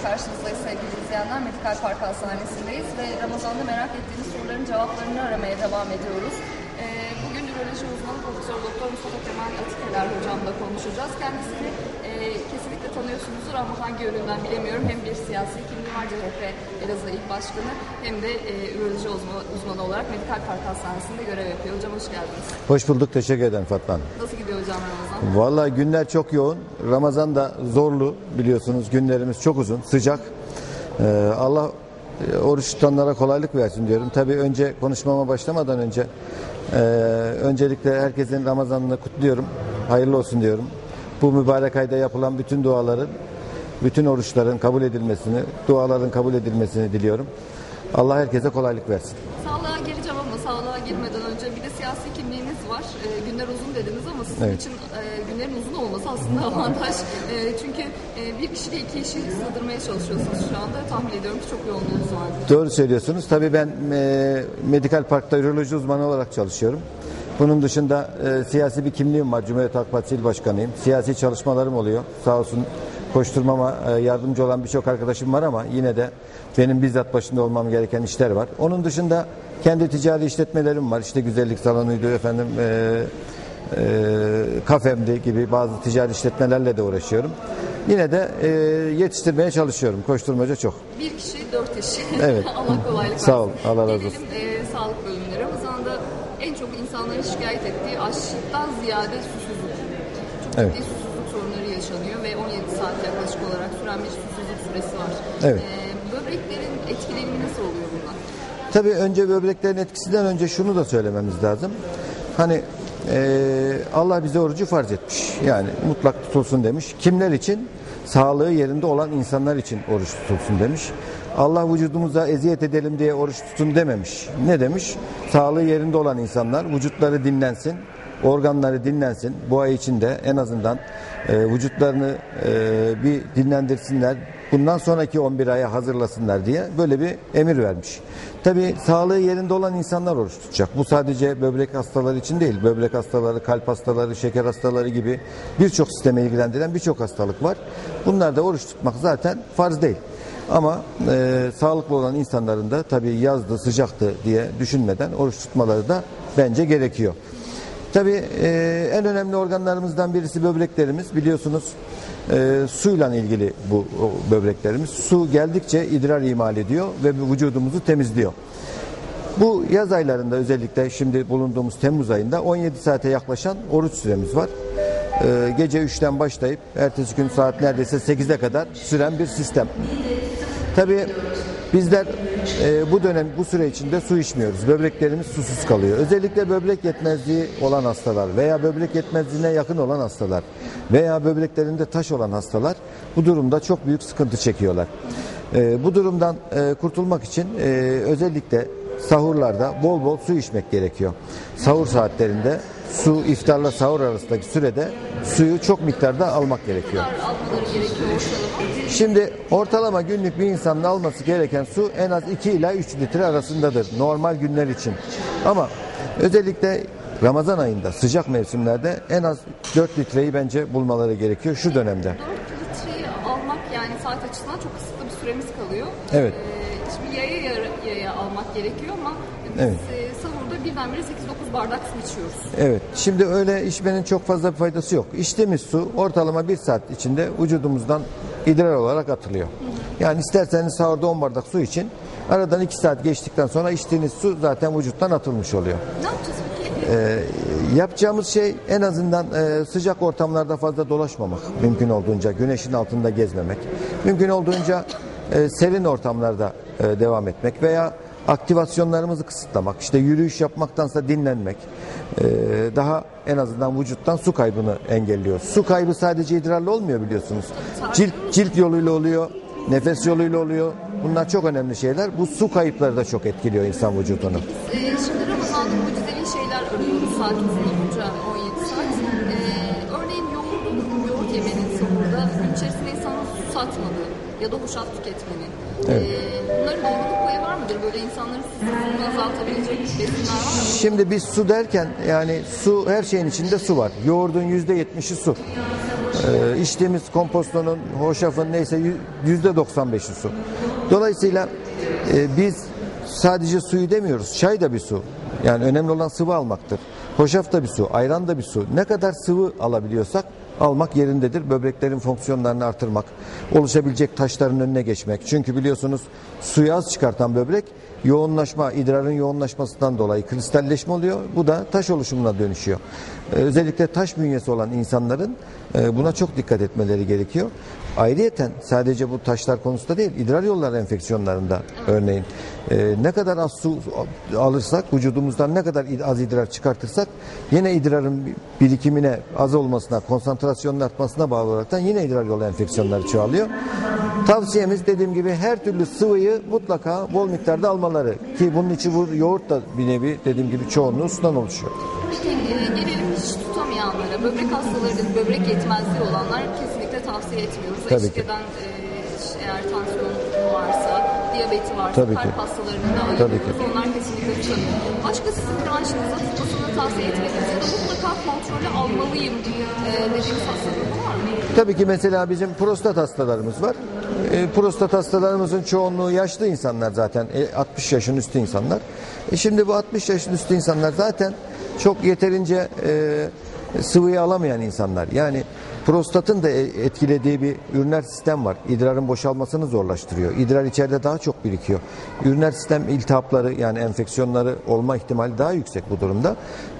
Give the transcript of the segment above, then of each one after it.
Tekrar karşınızdayız sevgili izleyenler. Medikal Park Hastanesi'ndeyiz ve Ramazan'da merak ettiğiniz soruların cevaplarını aramaya devam ediyoruz. Ee, bugün üroloji uzmanı Profesör Doktor Mustafa Kemal Atikeler hocamla konuşacağız. Kendisini e, kesinlikle tanıyorsunuzdur ama hangi yönünden bilemiyorum. Hem bir siyasi kimliği var CHP Elazığ İl Başkanı hem de e, üroloji uzmanı, uzmanı olarak Medikal Park Hastanesi'nde görev yapıyor. Hocam hoş geldiniz. Hoş bulduk, teşekkür ederim Fatma Hanım. Nasıl gidiyor hocam Ramazan? Vallahi günler çok yoğun. Ramazan da zorlu biliyorsunuz. Günlerimiz çok uzun, sıcak. Ee, Allah e, oruç tutanlara kolaylık versin diyorum. Tabii önce konuşmama başlamadan önce e, öncelikle herkesin Ramazan'ını kutluyorum. Hayırlı olsun diyorum. Bu mübarek ayda yapılan bütün duaların, bütün oruçların kabul edilmesini, duaların kabul edilmesini diliyorum. Allah herkese kolaylık versin. Sağlığa geleceğim ama sağlığa girmeden önce bir de siyasi kimliğiniz var. Ee, günler uzun dediniz ama sizin Evet. için e, günlerin uzun olması aslında avantaj. E, çünkü e, bir kişiyle iki işi sığdırmaya çalışıyorsunuz şu anda. Tahmin ediyorum ki çok yoğunluğunuz var. Doğru söylüyorsunuz. Tabii ben e, Medikal Park'ta üroloji uzmanı olarak çalışıyorum. Bunun dışında e, siyasi bir kimliğim var. Cumhuriyet Halk Partisi İl Başkanıyım. Siyasi çalışmalarım oluyor. Sağ olsun koşturmama e, yardımcı olan birçok arkadaşım var ama yine de benim bizzat başında olmam gereken işler var. Onun dışında kendi ticari işletmelerim var. İşte güzellik salonuydu efendim e, e, kafemdi gibi bazı ticari işletmelerle de uğraşıyorum. Yine de e, yetiştirmeye çalışıyorum. Koşturmaca çok. Bir kişi dört iş. Evet. Allah kolaylık versin. Sağ ol, Allah razı olsun. Gelelim, e, sağlık bölümüne. Ramazan'da en çok insanların şikayet ettiği açlıktan ziyade susuzluk. Çok Evet. ciddi susuzluk sorunları yaşanıyor ve 17 saat yaklaşık olarak süren bir susuzluk süresi var. Evet. E, böbreklerin etkilenimi nasıl oluyor bundan? Tabii önce böbreklerin etkisinden önce şunu da söylememiz lazım. Hani eee, Allah bize orucu farz etmiş. Yani mutlak tutulsun demiş. Kimler için? Sağlığı yerinde olan insanlar için oruç tutulsun demiş. Allah vücudumuza eziyet edelim diye oruç tutun dememiş. Ne demiş? Sağlığı yerinde olan insanlar vücutları dinlensin, organları dinlensin. Bu ay içinde en azından e, vücutlarını e, bir dinlendirsinler. Bundan sonraki 11 aya hazırlasınlar diye böyle bir emir vermiş. Tabi sağlığı yerinde olan insanlar oruç tutacak. Bu sadece böbrek hastaları için değil. Böbrek hastaları, kalp hastaları, şeker hastaları gibi birçok sisteme ilgilendiren birçok hastalık var. Bunlar da oruç tutmak zaten farz değil. Ama e, sağlıklı olan insanların da tabii yazdı, sıcaktı diye düşünmeden oruç tutmaları da bence gerekiyor. Tabii e, en önemli organlarımızdan birisi böbreklerimiz. Biliyorsunuz e, suyla ilgili bu o böbreklerimiz. Su geldikçe idrar imal ediyor ve vücudumuzu temizliyor. Bu yaz aylarında özellikle şimdi bulunduğumuz Temmuz ayında 17 saate yaklaşan oruç süremiz var. E, gece 3'ten başlayıp ertesi gün saat neredeyse 8'e kadar süren bir sistem. Tabii bizler e, bu dönem bu süre içinde su içmiyoruz. Böbreklerimiz susuz kalıyor. Özellikle böbrek yetmezliği olan hastalar veya böbrek yetmezliğine yakın olan hastalar veya böbreklerinde taş olan hastalar bu durumda çok büyük sıkıntı çekiyorlar. E, bu durumdan e, kurtulmak için e, özellikle sahurlarda bol bol su içmek gerekiyor. Sahur saatlerinde su iftarla sahur arasındaki sürede suyu çok miktarda almak gerekiyor. Şimdi ortalama günlük bir insanın alması gereken su en az 2 ila 3 litre arasındadır normal günler için. Ama özellikle Ramazan ayında sıcak mevsimlerde en az 4 litreyi bence bulmaları gerekiyor şu dönemde. 4 litreyi almak yani saat açısından çok kısıtlı bir süremiz kalıyor. Evet. Ee, şimdi yaya yaya, yaya almak gerekiyor ama biz Evet. e, sahurda birdenbire 8-9 bardak su içiyoruz. Evet. Şimdi öyle içmenin çok fazla bir faydası yok. İçtiğimiz su ortalama 1 saat içinde vücudumuzdan idrar olarak atılıyor. Yani isterseniz sahurda 10 bardak su için aradan 2 saat geçtikten sonra içtiğiniz su zaten vücuttan atılmış oluyor. Ne yapacağız Ee, yapacağımız şey en azından e, sıcak ortamlarda fazla dolaşmamak mümkün olduğunca güneşin altında gezmemek mümkün olduğunca e, serin ortamlarda e, devam etmek veya aktivasyonlarımızı kısıtlamak işte yürüyüş yapmaktansa dinlenmek e, daha en azından vücuttan su kaybını engelliyor. Su kaybı sadece idrarla olmuyor biliyorsunuz. Cilt, cilt yoluyla oluyor, nefes yoluyla oluyor. Bunlar çok önemli şeyler. Bu su kayıpları da çok etkiliyor insan vücudunu. Ee, şimdi saat uzun olunca 17 saat. Ee, örneğin yoğurdun, yoğurt yemenin sahurda gün içerisinde insanın su satmadığı ya da hoşaf tüketmenin. Evet. Ee, bunların doğruluk payı var mıdır? Böyle insanların susuzluğunu azaltabilecek besinler var mı? Şimdi biz su derken yani su her şeyin içinde su var. Yoğurdun yüzde yetmişi su. Ee, içtiğimiz kompostonun, hoşafın neyse yü- yüzde 95'i su. Dolayısıyla e, biz sadece suyu demiyoruz. Çay da bir su. Yani önemli olan sıvı almaktır. Hoşaf da bir su, ayran da bir su. Ne kadar sıvı alabiliyorsak almak yerindedir. Böbreklerin fonksiyonlarını artırmak, oluşabilecek taşların önüne geçmek. Çünkü biliyorsunuz suyu az çıkartan böbrek yoğunlaşma, idrarın yoğunlaşmasından dolayı kristalleşme oluyor. Bu da taş oluşumuna dönüşüyor. Özellikle taş bünyesi olan insanların e, buna çok dikkat etmeleri gerekiyor. Ayrıyeten sadece bu taşlar konusunda değil, idrar yolları enfeksiyonlarında örneğin e, ne kadar az su alırsak, vücudumuzdan ne kadar az idrar çıkartırsak yine idrarın birikimine az olmasına, konsantrasyonun artmasına bağlı olarak yine idrar yolu enfeksiyonları çoğalıyor. Tavsiyemiz dediğim gibi her türlü sıvıyı mutlaka bol miktarda almaları ki bunun içi bu yoğurt da bir nevi dediğim gibi çoğunluğu sudan oluşuyor. Tutamayanlara, böbrek hastaları, böbrek yetmezliği olanlar kesinlikle tavsiye etmiyoruz. Tabii ki. e, eğer tansiyon varsa, diyabeti varsa, Tabii kalp ki. hastalarını da ayırıyoruz. Onlar kesinlikle tutamıyor. Başka sizin branşınızda tutmasını tavsiye etmediğiniz ya da mutlaka kontrolü almalıyım e, dediğiniz hastalığı var mı? Tabii ki mesela bizim prostat hastalarımız var. E, prostat hastalarımızın çoğunluğu yaşlı insanlar zaten. E, 60 yaşın üstü insanlar. E, şimdi bu 60 yaşın üstü insanlar zaten çok yeterince e, sıvıyı alamayan insanlar. Yani prostatın da e- etkilediği bir üriner sistem var. İdrarın boşalmasını zorlaştırıyor. İdrar içeride daha çok birikiyor. Üriner sistem iltihapları yani enfeksiyonları olma ihtimali daha yüksek bu durumda.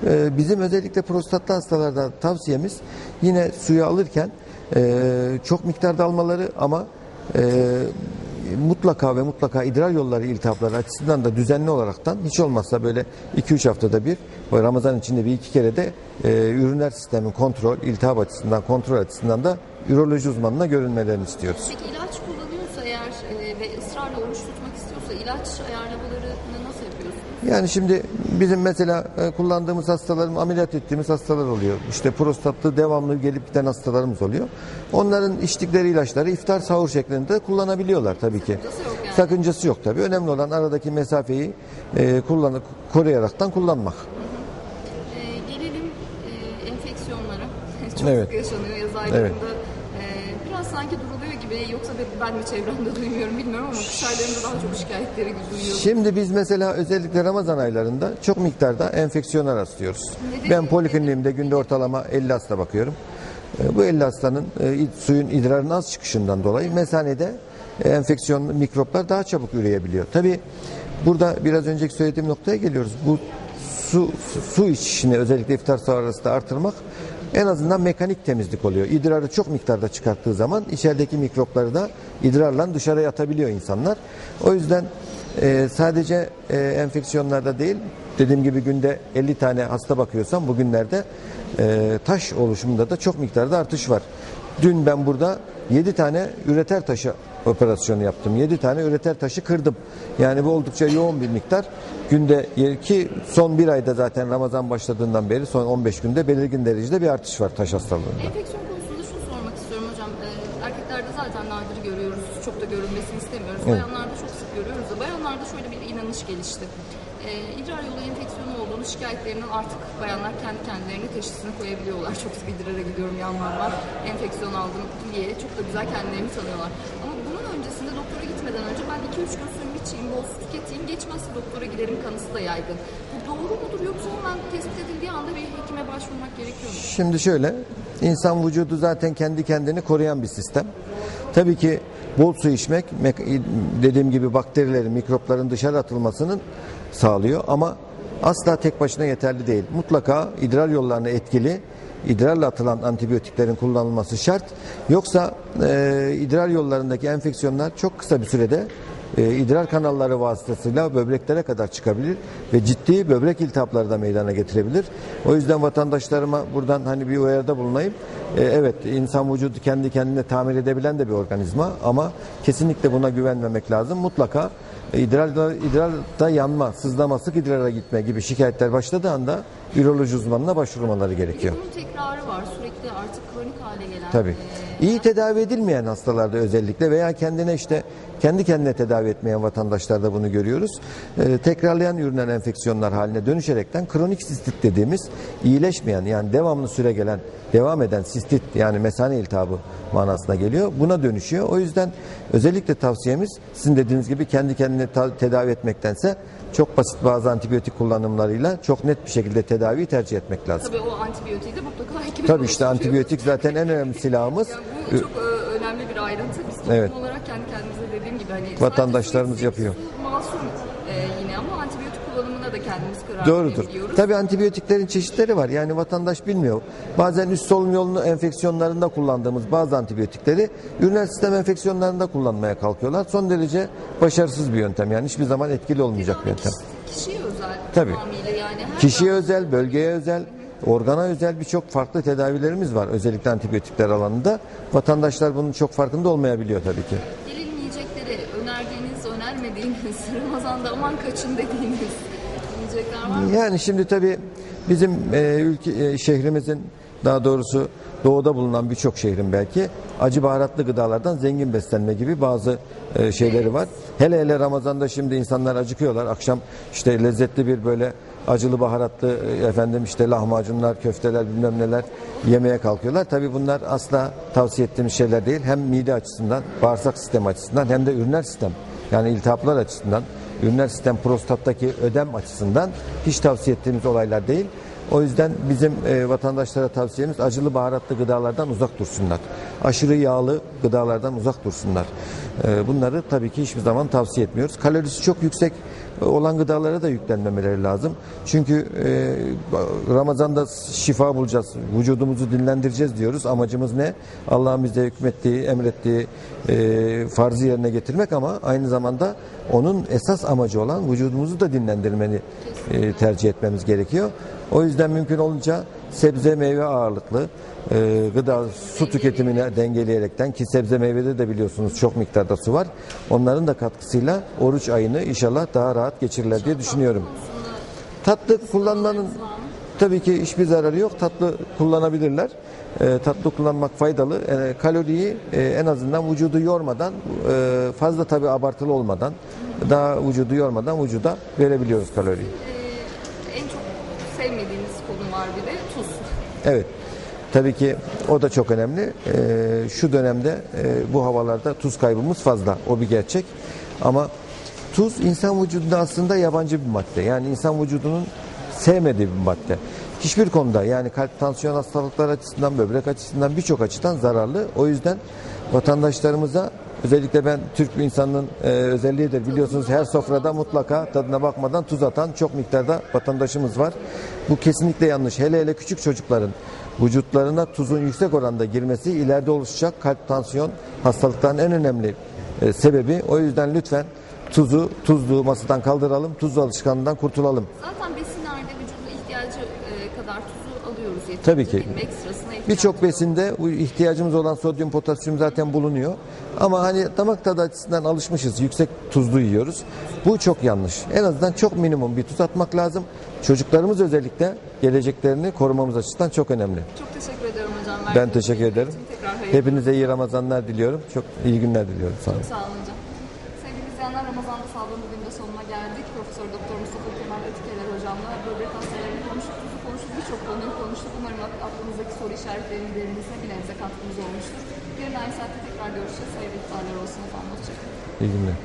E, bizim özellikle prostatlı hastalarda tavsiyemiz yine suyu alırken e, çok miktarda almaları ama mutlaka ve mutlaka idrar yolları iltihapları açısından da düzenli olaraktan hiç olmazsa böyle 2-3 haftada bir Ramazan içinde bir iki kere de e, üriner sistemin kontrol, iltihap açısından kontrol açısından da üroloji uzmanına görünmelerini istiyoruz. Peki ilaç kullanıyorsa eğer e, ve ısrarla oruç tutmak istiyorsa ilaç ayarlamalarını nasıl yapıyorsunuz? Yani şimdi bizim mesela e, kullandığımız hastalarım ameliyat ettiğimiz hastalar oluyor. İşte prostatlı devamlı gelip giden hastalarımız oluyor. Onların içtikleri ilaçları iftar sahur şeklinde kullanabiliyorlar tabii ki. Sakıncası yok yani. Sakıncası yok tabii. Önemli olan aradaki mesafeyi e, kullanıp koruyaraktan kullanmak. E, gelelim e, enfeksiyonlara. Çok Evet. sık yaşanıyor yaz aylarında. E, biraz sanki duruluyor gibi yoksa ben mi çevremde duymuyorum bilmiyorum ama kış aylarında daha çok şikayetleri duyuyorum. Şimdi biz mesela özellikle Ramazan aylarında çok miktarda enfeksiyona rastlıyoruz. Nedeni- Ben polikliniğimde günde ortalama 50 hasta bakıyorum. E, Bu 50 hastanın e, suyun idrarın az çıkışından dolayı mesanede e, enfeksiyon mikroplar daha çabuk üreyebiliyor. Tabi burada biraz önceki söylediğim noktaya geliyoruz. Bu su su içişini özellikle iftar sahur arasında artırmak en azından mekanik temizlik oluyor. İdrarı çok miktarda çıkarttığı zaman içerideki mikropları da idrarla dışarıya atabiliyor insanlar. O yüzden e, sadece e, enfeksiyonlarda değil dediğim gibi günde 50 tane hasta bakıyorsam bugünlerde e, taş oluşumunda da çok miktarda artış var. Dün ben burada 7 tane üreter taşı operasyonu yaptım. 7 tane üreter taşı kırdım. Yani bu oldukça yoğun bir miktar. Günde ki son bir ayda zaten Ramazan başladığından beri son 15 günde belirgin derecede bir artış var taş hastalığında. Enfeksiyon konusunda şunu sormak istiyorum hocam. Ee, erkeklerde zaten nadir görüyoruz. Çok da görülmesini istemiyoruz. Evet. Bayanlarda çok sık görüyoruz da bayanlarda şöyle bir inanış gelişti. Ee, idrar yolu enfeksiyonu olduğunu şikayetlerinin artık bayanlar kendi kendilerine teşhisini koyabiliyorlar. Çok sık idrara gidiyorum yanlar var. Enfeksiyon aldım diye çok da güzel kendilerini tanıyorlar. Ama bunun öncesinde doktora gitmeden önce ben 2-3 gün suyumu içeyim, bol su tüketeyim, geçmezse doktora giderim kanısı da yaygın. Bu doğru mudur yoksa hemen tespit edildiği anda bir hekime başvurmak gerekiyor mu? Şimdi şöyle, insan vücudu zaten kendi kendini koruyan bir sistem. Tabii ki bol su içmek mek- dediğim gibi bakterilerin, mikropların dışarı atılmasının sağlıyor ama asla tek başına yeterli değil. Mutlaka idrar yollarına etkili idrarla atılan antibiyotiklerin kullanılması şart. Yoksa e, idrar yollarındaki enfeksiyonlar çok kısa bir sürede e, idrar kanalları vasıtasıyla böbreklere kadar çıkabilir ve ciddi böbrek iltihapları da meydana getirebilir. O yüzden vatandaşlarıma buradan hani bir uyarıda bulunayım. E, evet insan vücudu kendi kendine tamir edebilen de bir organizma ama kesinlikle buna güvenmemek lazım. Mutlaka e, idrarda, idrarda yanma, sızlama, sık idrara gitme gibi şikayetler başladığı anda üroloji uzmanına başvurmaları gerekiyor. Bunun tekrarı var. Sürekli artık kronik hale gelen. Tabii. İyi tedavi edilmeyen hastalarda özellikle veya kendine işte kendi kendine tedavi etmeyen vatandaşlarda bunu görüyoruz. Ee, tekrarlayan ürinen enfeksiyonlar haline dönüşerekten kronik sistit dediğimiz iyileşmeyen yani devamlı süre gelen devam eden sistit yani mesane iltihabı manasına geliyor. Buna dönüşüyor. O yüzden özellikle tavsiyemiz sizin dediğiniz gibi kendi kendine tedavi etmektense çok basit bazı antibiyotik kullanımlarıyla çok net bir şekilde tedaviyi tercih etmek lazım. Tabii o antibiyotiği de mutlaka Tabii işte antibiyotik zaten en önemli silahımız. Bu çok e, önemli bir ayrıntı. Biz toplum Evet. olarak kendi kendimize dediğim gibi hani Vatandaşlarımız yapıyor. su Masum e, yine ama antibiyotik kullanımına da kendimiz karar Doğrudur. verebiliyoruz. Tabii antibiyotiklerin çeşitleri var. Yani vatandaş bilmiyor. Bazen üst solunum yolu enfeksiyonlarında kullandığımız bazı antibiyotikleri üriner sistem enfeksiyonlarında kullanmaya kalkıyorlar. Son derece başarısız bir yöntem. Yani hiçbir zaman etkili olmayacak bir yöntem. Kişi- Kişiye özel Tabii. tamamıyla yani. Her Kişiye özel, bölgeye özel, organa özel birçok farklı tedavilerimiz var. Özellikle antibiyotikler alanında. Vatandaşlar bunun çok farkında olmayabiliyor tabii ki. Gelinmeyecekleri önerdiğiniz, önermediğiniz, Ramazan'da aman kaçın dediğiniz yiyecekler var mı? Yani şimdi tabii bizim e, ülke e, şehrimizin daha doğrusu doğuda bulunan birçok şehrin belki acı baharatlı gıdalardan zengin beslenme gibi bazı e, şeyleri var. Hele hele Ramazan'da şimdi insanlar acıkıyorlar. Akşam işte lezzetli bir böyle acılı baharatlı e, efendim işte lahmacunlar, köfteler bilmem neler yemeye kalkıyorlar. Tabii bunlar asla tavsiye ettiğimiz şeyler değil. Hem mide açısından, bağırsak sistemi açısından hem de üriner sistem yani iltihaplar açısından üriner sistem prostattaki ödem açısından hiç tavsiye ettiğimiz olaylar değil. O yüzden bizim e, vatandaşlara tavsiyemiz acılı baharatlı gıdalardan uzak dursunlar. Aşırı yağlı gıdalardan uzak dursunlar. E, bunları tabii ki hiçbir zaman tavsiye etmiyoruz. Kalorisi çok yüksek olan gıdalara da yüklenmemeleri lazım. Çünkü e, Ramazan'da şifa bulacağız, vücudumuzu dinlendireceğiz diyoruz. Amacımız ne? Allah'ın bize hükmettiği, emrettiği e, farzı yerine getirmek ama aynı zamanda onun esas amacı olan vücudumuzu da dinlendirmeni e, tercih etmemiz gerekiyor. O yüzden mümkün olunca sebze meyve ağırlıklı e, gıda su tüketimine dengeleyerekten ki sebze meyvede de biliyorsunuz çok miktarda su var. Onların da katkısıyla oruç ayını inşallah daha rahat geçirirler diye düşünüyorum. Tatlı kullanmanın tabii ki hiçbir zararı yok. Tatlı kullanabilirler. E, tatlı kullanmak faydalı. E, kaloriyi e, en azından vücudu yormadan, e, fazla tabii abartılı olmadan, daha vücudu yormadan vücuda verebiliyoruz kaloriyi. Konu var bir de tuz. Evet. Tabii ki o da çok önemli. Ee, şu dönemde e, bu havalarda tuz kaybımız fazla. O bir gerçek. Ama tuz insan vücudunda aslında yabancı bir madde. Yani insan vücudunun sevmediği bir madde. Hiçbir konuda yani kalp tansiyon hastalıkları açısından, böbrek açısından birçok açıdan zararlı. O yüzden vatandaşlarımıza özellikle ben Türk bir insanın e, özelliğidir biliyorsunuz her sofrada mutlaka tadına bakmadan tuz atan çok miktarda vatandaşımız var. Bu kesinlikle yanlış. Hele hele küçük çocukların vücutlarına tuzun yüksek oranda girmesi ileride oluşacak kalp tansiyon hastalıklarının en önemli e, sebebi. O yüzden lütfen tuzu, tuzlu masadan kaldıralım, tuzlu alışkanlığından kurtulalım. Zaten besinlerde vücudun ihtiyacı e, kadar tuzu alıyoruz. Tabii ki. ihtiyaç Birçok besinde bu ihtiyacımız olan sodyum, potasyum zaten bulunuyor. Ama hani damak tadı açısından alışmışız. Yüksek tuzlu yiyoruz. Bu çok yanlış. En azından çok minimum bir tuz atmak lazım. Çocuklarımız özellikle geleceklerini korumamız açısından çok önemli. Çok teşekkür ederim hocam. Ben teşekkür ederim. Hepinize iyi Ramazanlar diliyorum. Çok iyi günler diliyorum. Sağ olun. Sağ olun hocam. Sevgili izleyenler Ramazan'da sağlığın bugün de sonuna geldik. Profesör Doktor Mustafa Kemal Etikeler hocamla böbrek konuştuk, birçok konuyu konuştuk. Umarım aklınızdaki soru işaretlerinin derinlisine bir nebze katkımız olmuştur. Yarın aynı saatte tekrar görüşeceğiz. Hayırlı iftarlar olsun efendim. Hoşçakalın. İyi günler.